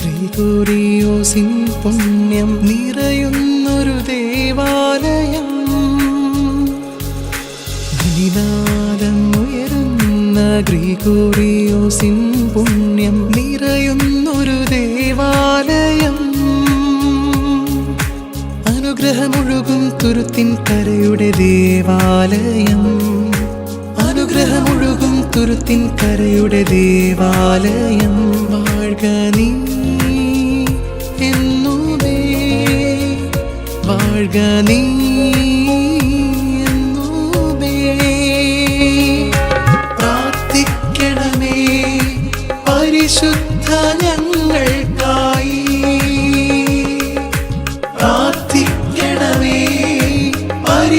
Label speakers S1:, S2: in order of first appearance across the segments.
S1: ഗ്രിഗോറിയോസിൻ പുണ്യം നിറയുന്നൊരു ദേവാലയം. മണിനാദം ഉയരുന്ന ഗ്രിഗോറിയോസിൻ പുണ്യം നിറയുന്നൊരു ദേവാലയം. അനുഗ്രഹമൊഴുകും തുരുത്തിൻ കരയുടെ ദേവാലയം. അനുഗ്രഹമൊഴുകും തുരുത്തിൻ കരയുടെ ദേവാലയം. വാഴ്ക നീ എന്നുമേ വാഴ്ക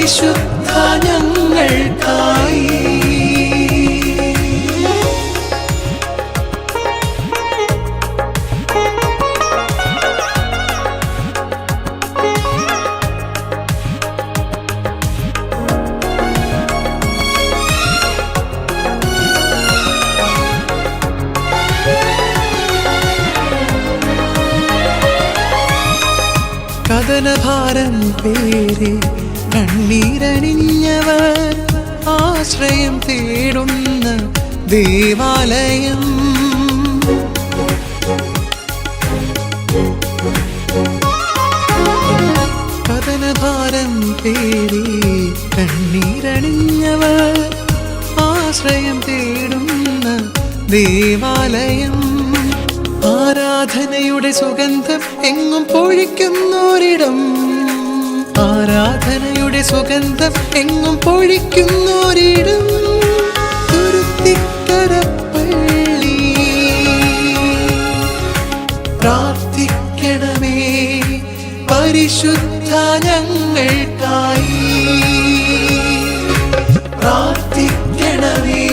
S1: പരിശുദ്ധ ഞങ്ങൾക്കായി കഥനഭാരം പേരെ കണ്ണീരണിഞ്ഞവർ ആശ്രയം തേടുന്ന ദേവാലയം. കഥനഭാരം തേടി കണ്ണീരണിഞ്ഞവർ ആശ്രയം തേടുന്ന ദേവാലയം. ആരാധനയുടെ സുഗന്ധം എങ്ങും പൊഴിക്കുന്നോരിടം ആരാധനയുടെ സുഗന്ധം എങ്ങും പൊഴിക്കുന്നോരിടും പരിശുദ്ധ ഞങ്ങൾക്കായി. പ്രാർത്ഥിക്കണമേ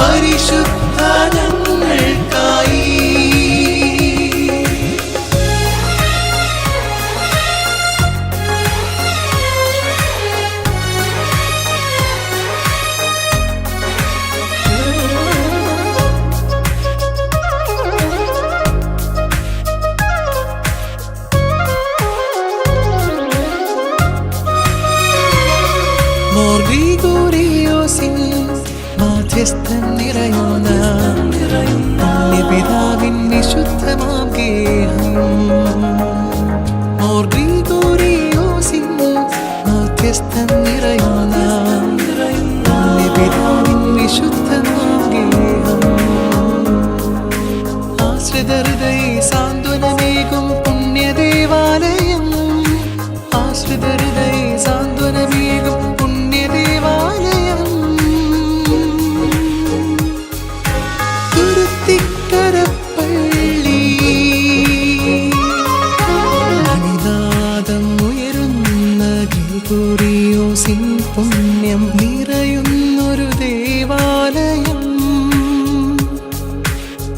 S1: പരിശുദ്ധ മാധ്യസ്ഥൻ നിറയുന്ന പുണ്യപിതാവിൻ വിശുദ്ധമാം ഗേഹം മോർഗീഗോറിയോസിൻ മാധ്യസ്ഥൻ നിറയുന്ന പുണ്യപിതാവിൻ വിശുദ്ധമാം ഗേഹം ആശ്രിത ഹൃദയ ഗ്രിഗോറിയോസിൻ പുണ്യം നിറയുന്നൊരു ദേവാലയം.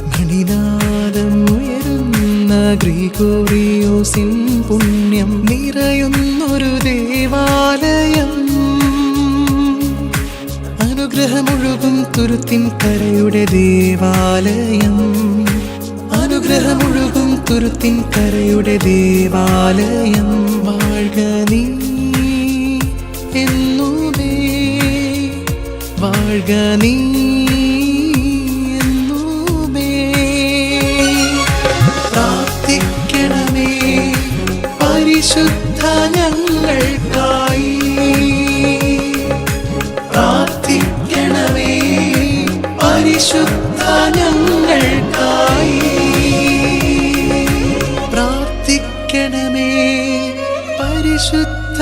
S1: മണിനാദം ഉയരുന്ന ഗ്രിഗോറിയോസിൻ പുണ്യം നിറയുന്നൊരു ദേവാലയം. അനുഗ്രഹമൊഴുകും തുരുത്തിൻ കരയുടെ ദേവാലയം. അനുഗ്രഹമൊഴുകും തുരുത്തിൻ കരയുടെ ദേവാലയം. വാഴ്ക നീ എന്നുമേ വാഴ്ക നീ എന്നുമേ പ്രാർത്ഥിക്കണമേ പരിശുദ്ധ ഞങ്ങൾക്കായി. പ്രാർത്ഥിക്കണമേ പരിശുദ്ധ ഞങ്ങൾക്കായി. പ്രാർത്ഥിക്കണമേ പരിശുദ്ധ